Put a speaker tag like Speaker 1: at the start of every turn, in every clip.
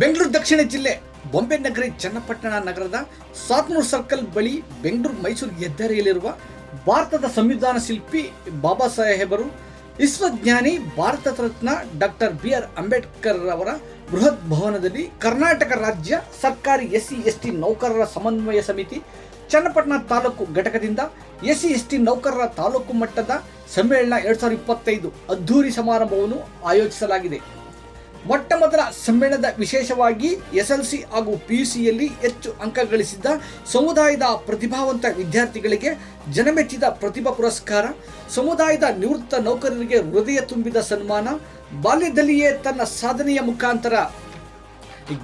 Speaker 1: ಬೆಂಗಳೂರು ದಕ್ಷಿಣ ಜಿಲ್ಲೆ ಬೊಂಬೆ ನಗರಿ ಚನ್ನಪಟ್ಟಣ ನಗರದ ಸಾತ್ನೂರು ಸರ್ಕಲ್ ಬಳಿ ಬೆಂಗಳೂರು ಮೈಸೂರು ಹೆದ್ದಾರಿಯಲ್ಲಿರುವ ಭಾರತದ ಸಂವಿಧಾನ ಶಿಲ್ಪಿ ಬಾಬಾ ಸಾಹೇಬರು ವಿಶ್ವಜ್ಞಾನಿ Bharat Ratna doctor B R Ambedkar ಅವರ ಬೃಹತ್ ಭವನದಲ್ಲಿ ಕರ್ನಾಟಕ ರಾಜ್ಯ ಸರ್ಕಾರಿ ಎಸ್ಸಿ, ಎಸ್ಟಿ ನೌಕರರ ಸಮನ್ವಯ ಸಮಿತಿ, ಚನ್ನಪಟ್ಟಣ ತಾಲೂಕು ಘಟಕದಿಂದ ಎಸ್ಸಿ, ಎಸ್ಟಿ ನೌಕರರ ತಾಲೂಕು ಮಟ್ಟದ ಸಮ್ಮೇಳನ ಎರಡ್ ಸಾವಿರದ ಇಪ್ಪತ್ತೈದು ಅದ್ಧೂರಿ ಸಮಾರಂಭವನ್ನು ಆಯೋಜಿಸಲಾಗಿದೆ. ಮೊಟ್ಟ ಮೊದಲ ಸಮ್ಮೇಳನದ ವಿಶೇಷವಾಗಿ ಎಸ್ಎಲ್ಸಿ ಹಾಗೂ ಪಿಯುಸಿಯಲ್ಲಿ ಹೆಚ್ಚು ಅಂಕ ಗಳಿಸಿದ್ದ ಸಮುದಾಯದ ಪ್ರತಿಭಾವಂತ ವಿದ್ಯಾರ್ಥಿಗಳಿಗೆ ಜನಮೆಚ್ಚಿದ ಪ್ರತಿಭಾ ಪುರಸ್ಕಾರ, ಸಮುದಾಯದ ನಿವೃತ್ತ ನೌಕರರಿಗೆ ಹೃದಯ ತುಂಬಿದ ಸನ್ಮಾನ, ಬಾಲ್ಯದಲ್ಲಿಯೇ ತನ್ನ ಸಾಧನೆಯ ಮುಖಾಂತರ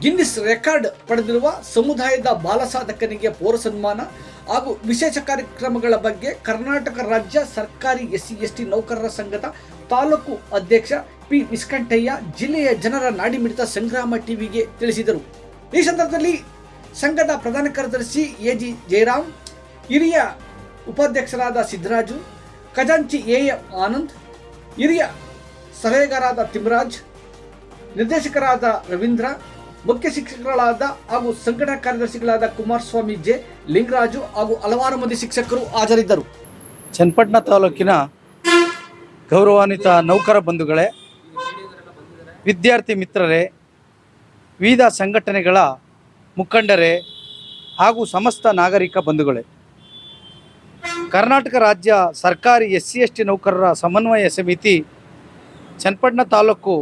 Speaker 1: ಗಿನ್ನಿಸ್ ರೆಕಾರ್ಡ್ ಪಡೆದಿರುವ ಸಮುದಾಯದ ಬಾಲ ಸಾಧಕನಿಗೆ ಪೌರ ಸನ್ಮಾನ ಹಾಗೂ ವಿಶೇಷ ಕಾರ್ಯಕ್ರಮಗಳ ಬಗ್ಗೆ ಕರ್ನಾಟಕ ರಾಜ್ಯ ಸರ್ಕಾರಿ ಎಸ್ಸಿ ಎಸ್ಟಿ ನೌಕರರ ಸಂಘದ ತಾಲೂಕು ಅಧ್ಯಕ್ಷ ಪಿ ವಿಸ್ಕಂಠಯ್ಯ ಜಿಲ್ಲೆಯ ಜನರ ನಾಡಿಮಿಡಿತ ಸಂಗ್ರಾಮ ಟಿವಿಗೆ ತಿಳಿಸಿದರು. ಈ ಸಂದರ್ಭದಲ್ಲಿ ಸಂಘದ ಪ್ರಧಾನ ಕಾರ್ಯದರ್ಶಿ ಎ ಜಿ ಜಯರಾಮ್, ಹಿರಿಯ ಉಪಾಧ್ಯಕ್ಷರಾದ ಸಿದ್ದರಾಜು, ಖಜಾಂಚಿ ಎ ಎಂ ಆನಂದ್, ಹಿರಿಯ ಸಲಹೆಗಾರಾದ ತಿಮ್ಮರಾಜ್, ನಿರ್ದೇಶಕರಾದ ರವೀಂದ್ರ, ಮುಖ್ಯ ಶಿಕ್ಷಕರಾದ ಹಾಗೂ ಸಂಘಟನಾ ಕಾರ್ಯದರ್ಶಿಗಳಾದ ಕುಮಾರಸ್ವಾಮಿ ಜೆ ಲಿಂಗರಾಜು ಹಾಗೂ ಹಲವಾರು ಮಂದಿ ಶಿಕ್ಷಕರು ಹಾಜರಿದ್ದರು.
Speaker 2: ಚನ್ನಪಟ್ಟಣ ತಾಲೂಕಿನ ಗೌರವಾನ್ವಿತ ನೌಕರ ಬಂಧುಗಳೇ ವಿದ್ಯಾರ್ಥಿ ಮಿತ್ರರೇ, ವಿವಿಧ ಸಂಘಟನೆಗಳ ಮುಖಂಡರೇ ಹಾಗೂ ಸಮಸ್ತ ನಾಗರಿಕ ಬಂಧುಗಳೇ, ಕರ್ನಾಟಕ ರಾಜ್ಯ ಸರ್ಕಾರಿ ಎಸ್ ಸಿ ಎಸ್ ಟಿ ನೌಕರರ ಸಮನ್ವಯ ಸಮಿತಿ, ಚನ್ನಪಟ್ಟಣ ತಾಲೂಕು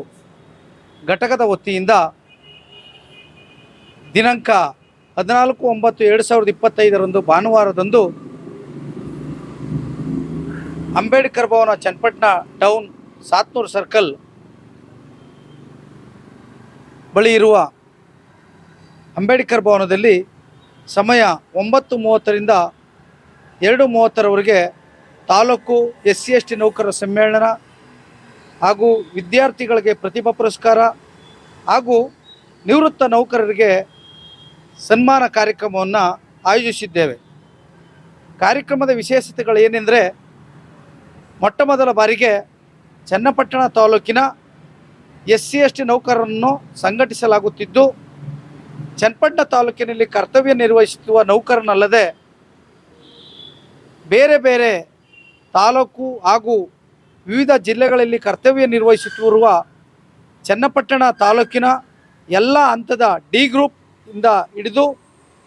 Speaker 2: ಘಟಕದ ವತಿಯಿಂದ ದಿನಾಂಕ ಹದಿನಾಲ್ಕು ಒಂಬತ್ತು ಎರಡು ಸಾವಿರದ ಇಪ್ಪತ್ತೈದರಂದು ಭಾನುವಾರದಂದು ಅಂಬೇಡ್ಕರ್ ಭವನ, ಚನ್ನಪಟ್ಟಣ ಟೌನ್, ಸಾತ್ನೂರು ಸರ್ಕಲ್ ಬಳಿ ಇರುವ ಅಂಬೇಡ್ಕರ್ ಭವನದಲ್ಲಿ ಸಮಯ ಒಂಬತ್ತು ಮೂವತ್ತರಿಂದ ಎರಡು ಮೂವತ್ತರವರೆಗೆ taluk S C S T ನೌಕರರ ಸಮ್ಮೇಳನ ಹಾಗೂ ವಿದ್ಯಾರ್ಥಿಗಳಿಗೆ ಪ್ರತಿಭಾ ಪುರಸ್ಕಾರ ಹಾಗೂ ನಿವೃತ್ತ ನೌಕರರಿಗೆ ಸನ್ಮಾನ ಕಾರ್ಯಕ್ರಮವನ್ನು ಆಯೋಜಿಸಿದ್ದೇವೆ. ಕಾರ್ಯಕ್ರಮದ ವಿಶೇಷತೆಗಳು ಏನೆಂದರೆ ಮೊಟ್ಟ ಮೊದಲ ಬಾರಿಗೆ ಚನ್ನಪಟ್ಟಣ ತಾಲೂಕಿನ ಎಸ್ ಸಿ ಎಸ್ ಟಿ ನೌಕರರನ್ನು ಸಂಘಟಿಸಲಾಗುತ್ತಿದ್ದು, ಚನ್ನಪಟ್ಟಣ ತಾಲೂಕಿನಲ್ಲಿ ಕರ್ತವ್ಯ ನಿರ್ವಹಿಸುವ ನೌಕರನಲ್ಲದೆ ಬೇರೆ ಬೇರೆ ತಾಲೂಕು ಹಾಗೂ ವಿವಿಧ ಜಿಲ್ಲೆಗಳಲ್ಲಿ ಕರ್ತವ್ಯ ನಿರ್ವಹಿಸುತ್ತಿರುವ ಚನ್ನಪಟ್ಟಣ ತಾಲೂಕಿನ ಎಲ್ಲ ಹಂತದ ಡಿ ಗ್ರೂಪ್ ಇಂದ ಹಿಡಿದು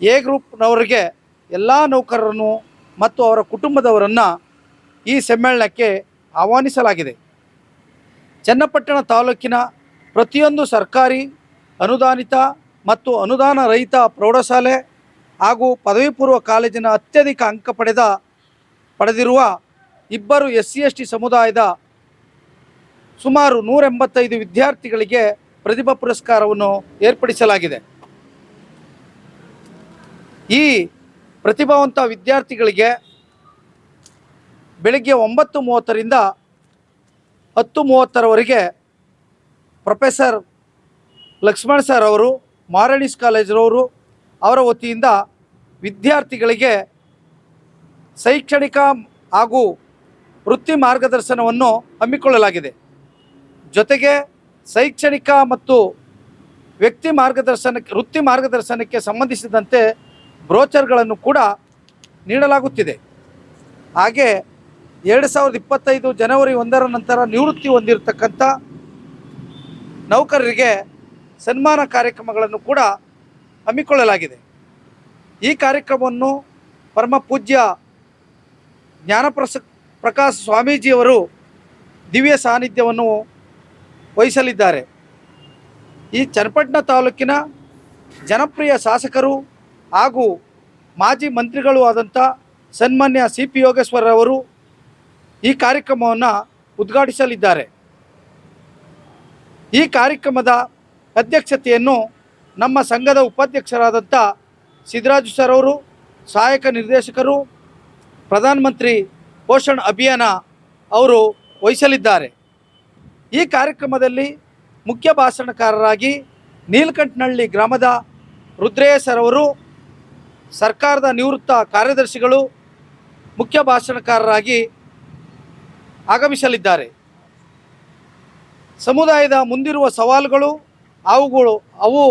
Speaker 2: ಎ ಗ್ರೂಪ್ನವರಿಗೆ ಎಲ್ಲ ನೌಕರರನ್ನು ಮತ್ತು ಅವರ ಕುಟುಂಬದವರನ್ನು ಈ ಸಮ್ಮೇಳನಕ್ಕೆ ಆಹ್ವಾನಿಸಲಾಗಿದೆ. ಚನ್ನಪಟ್ಟಣ ತಾಲೂಕಿನ ಪ್ರತಿಯೊಂದು ಸರ್ಕಾರಿ ಅನುದಾನಿತ ಮತ್ತು ಅನುದಾನ ರಹಿತ ಪ್ರೌಢಶಾಲೆ ಹಾಗೂ ಪದವಿ ಪೂರ್ವ ಕಾಲೇಜಿನ ಅತ್ಯಧಿಕ ಅಂಕ ಪಡೆದ, ಪಡೆದಿರುವ ಇಬ್ಬರು ಎಸ್ ಸಿ ಎಸ್ ಟಿ ಸಮುದಾಯದ ಸುಮಾರು ನೂರ ಎಂಬತ್ತೈದು ವಿದ್ಯಾರ್ಥಿಗಳಿಗೆ ಪ್ರತಿಭಾ ಪುರಸ್ಕಾರವನ್ನು ಏರ್ಪಡಿಸಲಾಗಿದೆ. ಈ ಪ್ರತಿಭಾವಂತ ವಿದ್ಯಾರ್ಥಿಗಳಿಗೆ ಬೆಳಗ್ಗೆ ಒಂಬತ್ತು ಮೂವತ್ತರಿಂದ ಹತ್ತು ಮೂವತ್ತರವರೆಗೆ ಪ್ರೊಫೆಸರ್ ಲಕ್ಷ್ಮಣ್ ಸರ್ ಅವರು ಮಾರಣಿಸ್ ಕಾಲೇಜಿನವರು, ಅವರ ವತಿಯಿಂದ ವಿದ್ಯಾರ್ಥಿಗಳಿಗೆ ಶೈಕ್ಷಣಿಕ ಹಾಗೂ ವೃತ್ತಿ ಮಾರ್ಗದರ್ಶನವನ್ನು ಹಮ್ಮಿಕೊಳ್ಳಲಾಗಿದೆ. ಜೊತೆಗೆ ಶೈಕ್ಷಣಿಕ ಮತ್ತು ವ್ಯಕ್ತಿ ಮಾರ್ಗದರ್ಶನಕ್ಕೆ, ವೃತ್ತಿ ಮಾರ್ಗದರ್ಶನಕ್ಕೆ ಸಂಬಂಧಿಸಿದಂತೆ ಬ್ರೋಚರ್ಗಳನ್ನು ಕೂಡ ನೀಡಲಾಗುತ್ತಿದೆ. ಹಾಗೆ ಎರಡು ಸಾವಿರದ ಇಪ್ಪತ್ತೈದು ಜನವರಿ ಒಂದರ ನಂತರ ನಿವೃತ್ತಿ ಹೊಂದಿರತಕ್ಕಂಥ ನೌಕರರಿಗೆ ಸನ್ಮಾನ ಕಾರ್ಯಕ್ರಮಗಳನ್ನು ಕೂಡ ಹಮ್ಮಿಕೊಳ್ಳಲಾಗಿದೆ. ಈ ಕಾರ್ಯಕ್ರಮವನ್ನು ಪರಮ ಪೂಜ್ಯ ಜ್ಞಾನಪ್ರಸ, ಪ್ರಕಾಶ್ ಸ್ವಾಮೀಜಿಯವರು ದಿವ್ಯ ಸಾನ್ನಿಧ್ಯವನ್ನು ವಹಿಸಲಿದ್ದಾರೆ. ಈ ಚನ್ನಪಟ್ಟಣ ತಾಲೂಕಿನ ಜನಪ್ರಿಯ ಶಾಸಕರು ಹಾಗೂ ಮಾಜಿ ಮಂತ್ರಿಗಳು ಆದಂಥ ಸನ್ಮಾನ್ಯ ಸಿ ಪಿ ಯೋಗೇಶ್ವರರವರು ಈ ಕಾರ್ಯಕ್ರಮವನ್ನು ಉದ್ಘಾಟಿಸಲಿದ್ದಾರೆ. ಈ ಕಾರ್ಯಕ್ರಮದ ಅಧ್ಯಕ್ಷತೆಯನ್ನು ನಮ್ಮ ಸಂಘದ ಉಪಾಧ್ಯಕ್ಷರಾದಂಥ ಸಿದ್ದರಾಜು ಸರ್ ಅವರು, ಸಹಾಯಕ ನಿರ್ದೇಶಕರು ಪ್ರಧಾನಮಂತ್ರಿ ಪೋಷಣ್ ಅಭಿಯಾನ ಅವರು ವಹಿಸಲಿದ್ದಾರೆ. ಈ ಕಾರ್ಯಕ್ರಮದಲ್ಲಿ ಮುಖ್ಯ ಭಾಷಣಕಾರರಾಗಿ ನೀಲಕಂಠನಹಳ್ಳಿ ಗ್ರಾಮದ ರುದ್ರೇಯ ಸರ್ ಅವರು, ಸರ್ಕಾರದ ನಿವೃತ್ತ ಕಾರ್ಯದರ್ಶಿಗಳು, ಮುಖ್ಯ ಭಾಷಣಕಾರರಾಗಿ ಆಗಮಿಸಲಿದ್ದಾರೆ. ಸಮುದಾಯದ ಮುಂದಿರುವ ಸವಾಲುಗಳು ಅವುಗಳು ಅವು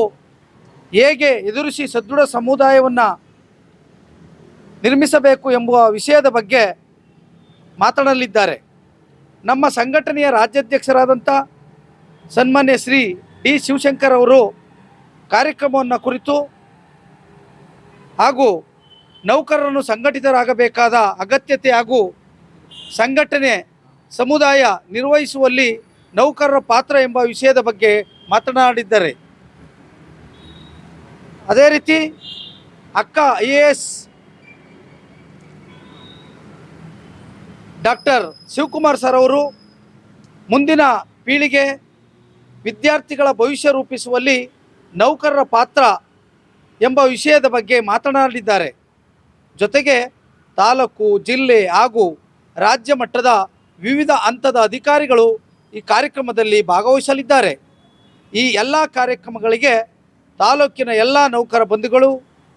Speaker 2: ಹೇಗೆ ಎದುರಿಸಿ ಸದೃಢ ಸಮುದಾಯವನ್ನು ನಿರ್ಮಿಸಬೇಕು ಎಂಬುವ ವಿಷಯದ ಬಗ್ಗೆ ಮಾತನಾಡಲಿದ್ದಾರೆ. ನಮ್ಮ ಸಂಘಟನೆಯ ರಾಜ್ಯಾಧ್ಯಕ್ಷರಾದಂಥ ಸನ್ಮಾನ್ಯ ಶ್ರೀ ಡಿ ಶಿವಶಂಕರ್ ಅವರು ಕಾರ್ಯಕ್ರಮವನ್ನು ಕುರಿತು ಹಾಗೂ ನೌಕರರನ್ನು ಸಂಘಟಿತರಾಗಬೇಕಾದ ಅಗತ್ಯತೆ ಹಾಗೂ ಸಂಘಟನೆ ಸಮುದಾಯ ನಿರ್ವಹಿಸುವಲ್ಲಿ ನೌಕರರ ಪಾತ್ರ ಎಂಬ ವಿಷಯದ ಬಗ್ಗೆ ಮಾತನಾಡಿದ್ದಾರೆ. ಅದೇ ರೀತಿ ಅಕ್ಕ I A S doctor Shivakumar sir ಅವರು ಮುಂದಿನ ಪೀಳಿಗೆ ವಿದ್ಯಾರ್ಥಿಗಳ ಭವಿಷ್ಯ ರೂಪಿಸುವಲ್ಲಿ ನೌಕರರ ಪಾತ್ರ ಎಂಬ ವಿಷಯದ ಬಗ್ಗೆ ಮಾತನಾಡಿದ್ದಾರೆ. ಜೊತೆಗೆ ತಾಲೂಕು, ಜಿಲ್ಲೆ ಹಾಗೂ ರಾಜ್ಯ ಮಟ್ಟದ ವಿವಿಧ ಹಂತದ ಅಧಿಕಾರಿಗಳು ಈ ಕಾರ್ಯಕ್ರಮದಲ್ಲಿ ಭಾಗವಹಿಸಲಿದ್ದಾರೆ. ಈ ಎಲ್ಲ ಕಾರ್ಯಕ್ರಮಗಳಿಗೆ ತಾಲೂಕಿನ ಎಲ್ಲ ನೌಕರ ಬಂಧುಗಳು,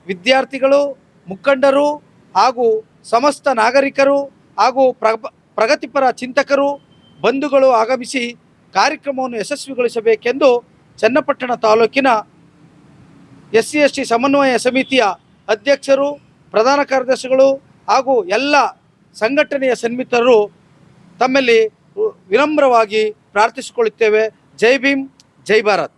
Speaker 2: ವಿದ್ಯಾರ್ಥಿಗಳು, ಮುಖಂಡರು ಹಾಗೂ ಸಮಸ್ತ ನಾಗರಿಕರು ಹಾಗೂ ಪ್ರಗ, ಪ್ರಗತಿಪರ ಚಿಂತಕರು, ಬಂಧುಗಳು ಆಗಮಿಸಿ ಕಾರ್ಯಕ್ರಮವನ್ನು ಯಶಸ್ವಿಗೊಳಿಸಬೇಕೆಂದು ಚನ್ನಪಟ್ಟಣ ತಾಲೂಕಿನ ಎಸ್ ಸಿ ಎಸ್ ಟಿ ಸಮನ್ವಯ ಸಮಿತಿಯ ಅಧ್ಯಕ್ಷರು, ಪ್ರಧಾನ ಕಾರ್ಯದರ್ಶಿಗಳು ಹಾಗೂ ಎಲ್ಲ ಸಂಘಟನೆಯ ಸನ್ಮಿತರು ತಮ್ಮಲ್ಲಿ ವಿನಮ್ರವಾಗಿ ಪ್ರಾರ್ಥಿಸಿಕೊಳ್ಳುತ್ತೇವೆ. ಜೈ ಭೀಮ್ ಜೈ ಭಾರತ್.